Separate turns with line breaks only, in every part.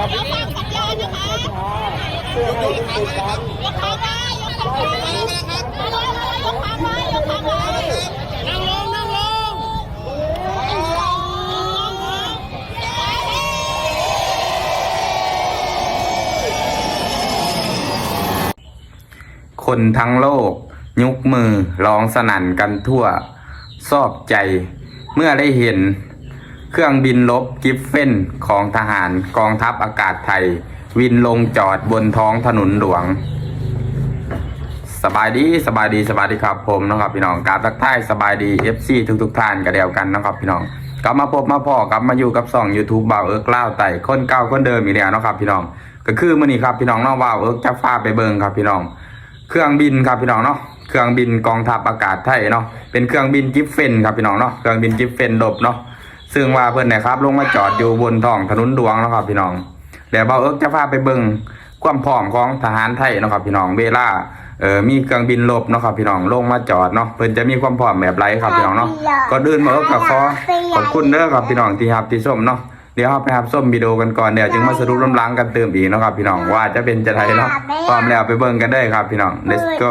ครับ
ยกฟังสัญญาณนะคะ
เพื่อให้ทุกคนครับ
ยกขาไว้ยกขาไว้ยกขาไว้ยกขาไว้นั่งลงนั่งลง
คนทั้งโลก ยุกมือร้องสนั่นกันทั่วซอบใจ เมื่อได้เห็น เครื่องบินลบกิฟเฟนของทหารกองทัพอากาศไทย วินลงจอดบนท้องถนนหลวง สบายดีสบายดีสบายดีครับผมนะครับพี่น้องกราบทักทายสบายดี FC ทุกทุกๆท่านกันเดียวกันนะครับพี่น้องกลับมาพบมาพ่อกลับมาอยู่กับสอง YouTube บ่าวเอิร์กเล่าวไต่คนเก่าคนเดิมอีกแล้วนะครับพี่น้อง ก็คือมื่อนี้ครับพี่น้องเนาะบ่าวเอิร์กจะพาไปเบิงครับพี่น้อง เครื่องบินครับพี่น้องเนาะเครื่องบินกองทัพอากาศไทยเนาะเป็นเครื่องบินกิฟเฟนครับพี่น้องเนาะเครื่องบินกิฟเฟนดบเนาะ ซึ่งว่าเพื่อนเนะครับ ลงมาจอดอยู่บนท้องถนนหลวงนะครับพี่น้องเดี๋ยวบ่าเอิร์กจะพาไปเบิงความพร้อมของทหารไทยนะครับพี่น้องเวลาเออมีเครื่องบินลบเนาะครับพี่น้องลงมาจอดเนาะเพิ่นจะมีความพร้อมแบบไรครับพี่น้องเนาะก็เดินมาเอิร์กกับขอขอบคุณเด้อครับพี่น้องที่รับที่ชมเนาะเดี๋ยวเราไปรับส้มวิดีโอกันก่อนเดี๋ยวจึงมาสรุปลำล้างกันเติมอีกเนาะครับพี่น้องว่าจะเป็นจะไทยเนาะพร้อมแล้วไปเบิ่งกันได้ครับพี่น้อง let's go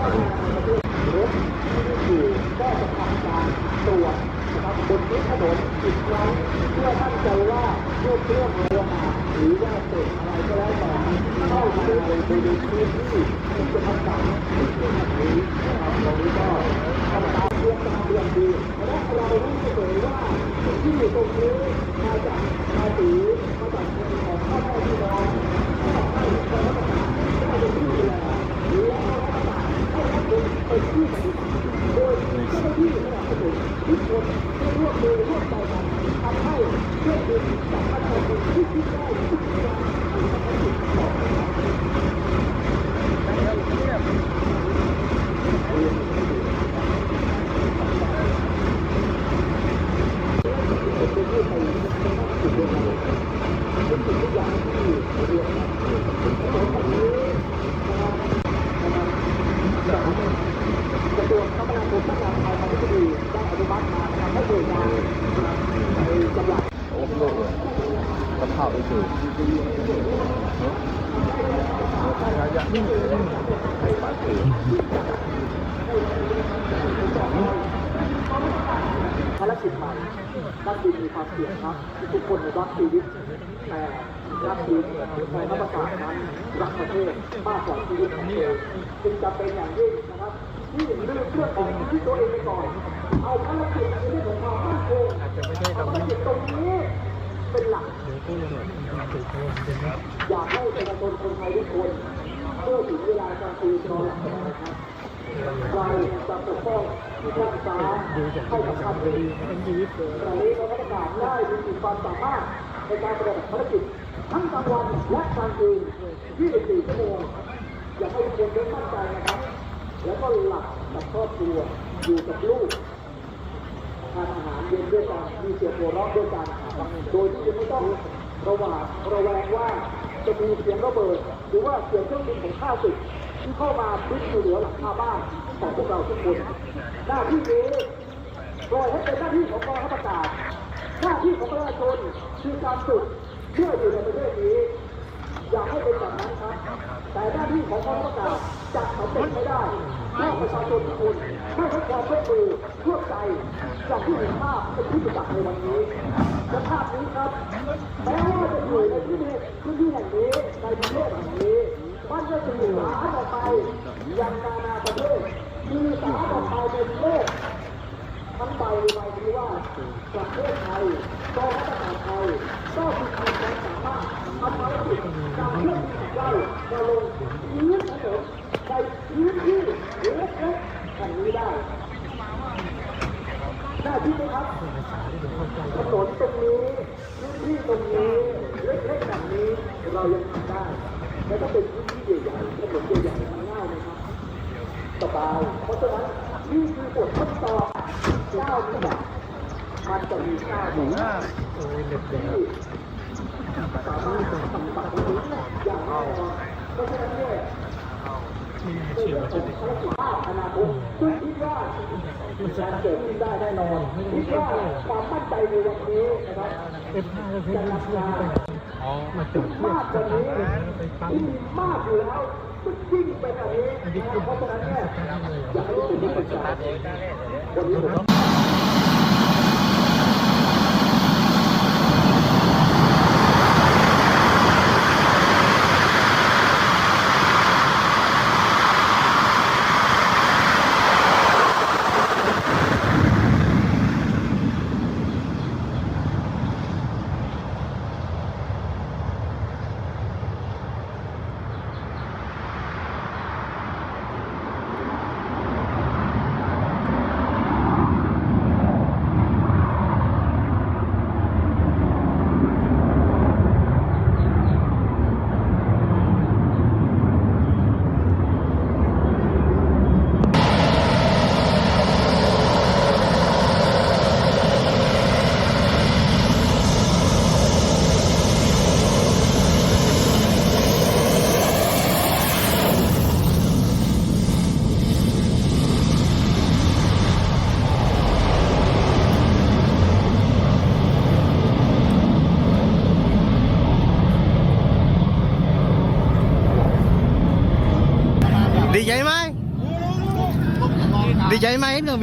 ใต้ใต้รูดูนี่โเป็
นโลกเลย กับข้าไปสื่ออยากนี่เลยให้ปาสื่อ
ภารกิจใหม่นักบินมีความเสี่ยงครับ ทุกคนในรักชีวิตแต่นักบินในนักประกาศนั้นรักประเทศมากกว่าชีวิตของตัวเองจึงจำเป็นอย่างยิ่งนะครับที่ลืมเรื่องของชีวิตตัวเองไปก่อน เอาภารกิจในเรื่องของความมั่นคงภารกิจตรงนี้ เป็นหลัก อยากให้ประชาชนคนไทยทุกคนเมื่อถึงเวลากลางคืนนอนหลับสบายครับเราจะปกป้องรักษาให้กับท่านเองตอนนี้เราประกาศได้มีขีความสามารถในการปฏิบัติภารกิจทั้งกลางวันและกลางคืน 24 ชั่วโมงอยากให้ทุกคนได้มั่นใจนะครับ แล้วก็หลับกับครอบครัวอยู่กับลูก ทานอาหารเย็นด้วยกันมีเสียงหัวเราะด้วยกันโดยที่ไม่ต้องระหวาดระแวงว่าจะมีเสียงระเบิด หรือว่าเสียงเครื่องบินของข้าศึกที่เข้ามาพิษอยู่เหนือหลังคาบ้านของพวกเราทุกคน หน้าที่นี้ปล่อยให้เป็นหน้าที่ของกองทัพอากาศหน้าที่ของประชาชนคือการฝึกเพื่ออยู่ในประเทศนี้ อยากให้เป็นแบบนั้นครับ แต่หน้าที่ของกองทัพอากาศ จะสำเร็จไม่ได้ถ้าประชาชนทุกคนไม่ให้ความร่วมมือร่วมใจอย่างที่เห็นภาพเป็นที่ประจักษ์ในวันนี้และภาพนี้ครับแม้ว่าจะอยู่ในที่นี้พื้นที่แห่งนี้ในประเทศแห่งนี้มันจะสื่อสารออไปยังนานาประเทศมีสารออไปในโลกทั้งใบใบนี้ว่าประเทศไทยกองทัพอากาศไทยก็มีความสามารถทำภารกิจการเคลื่อนที่ได้มาลงพื้นถนน ในพื้นที่เล็กๆแห่งนี้ได้ได้าที่ไหมครับถนนตรงนี้พื้นที่ตรงนี้เล็กๆแบบนี้เรายังทำได้แล้วก็เป็นพื้นที่ใหญ่ๆถนนใหญ่ๆมันง่ายไหมครับสบายเพราะฉะนั้นนี่คือบททดสอบเก้าวิบามันจะมีเก้าหมู่ที่สามารถปฏิบัติได้อย่างแน่นอนเพราะฉะนั้นเนี่ย ในเชื่องขารกิจภาพอนาคตซึ่งคิดว่าการเกิดขึ้นได้แน่นอนคิดว่าความมั่นใจในวันนี้นะครับจะนำงานมากกว่านี้ที่มีมากอยู่แล้วมันยิ่งไปกว่านี้เพราะฉะนั้นเนี่ยอยากให้ทุกคนได้เข้าใจวันนี้ผม
ดีใจไหม ดีใจไหมเครื่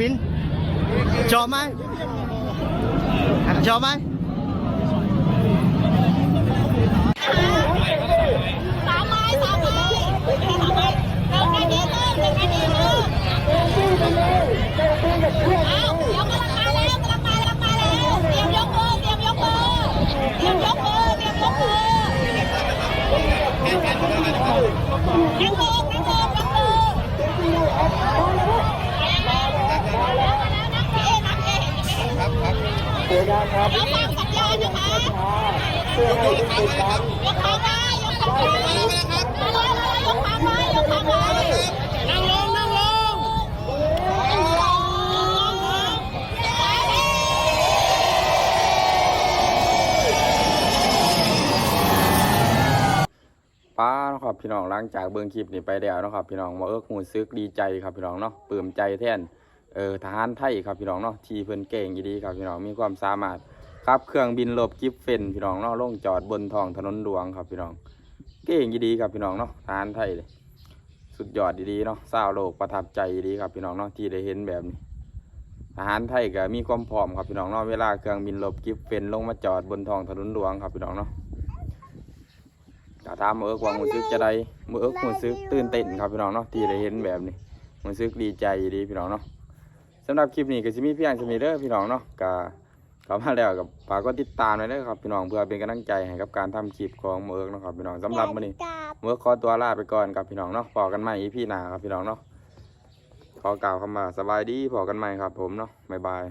อ
ครั
บ
ย
วฟังสัญญาณนะคะ
เพื่อให้ทุกคนครับ
ยกขาไว้ยกขาไว้ยกขาไว้ยกขาไว้นั่งลงนั่งลง
ป้าเนาะครับพี่น้องหลังจากเบิ่งคลิปนี้ไปแล้วเนาะครับพี่น้องมาเอิกหูซึกดีใจครับพี่น้องเนาะปลื้มใจแท่น เออทหารไทยครับพี่น้องเนาะที่เพิ่นเก่งดีครับพี่น้องมีความสามารถครับเครื่องบินลบกิฟเฟนพี่น้องเนาะลงจอดบนท้องถนนหลวงครับพี่น้อง เก่งดีครับพี่น้องเนาะทหารไทยเลยสุดยอดดีๆเนาะสาวโลกประทับใจดีครับพี่น้องเนาะที่ได้เห็นแบบนี้ทหารไทยก็มีความพร้อมครับพี่น้องเนาะเวลาเครื่องบินลบกิฟเฟนลงมาจอดบนท้องถนนหลวงครับพี่น้องเนาะกะถามเอิกวามือซึกจะได้มือเอิกมือซึกตื่นเต้นครับพี่น้องเนาะที่ได้เห็นแบบนี้มือซึกดีใจดีพี่น้องเนาะ สำหรับคลิปนี้ก็จะมีเพียงจะมีเด้อพี่น้องเนาะกะเข้ามาแล้วกับฝากกดติดตามไว้ด้วยครับพี่น้องเพื่อเป็นกำลังใจให้กับการทำคลิปของเมือกนะครับพี่น้องสำหรับวันนี้เมือกขอตัวลาไปก่อนครับพี่น้องเนาะพอกันใหม่อีพี่หนาครับพี่น้องเนาะขอกล่าวคำว่าสบายดีพอกันใหม่ครับผมเนาะบ๊ายบาย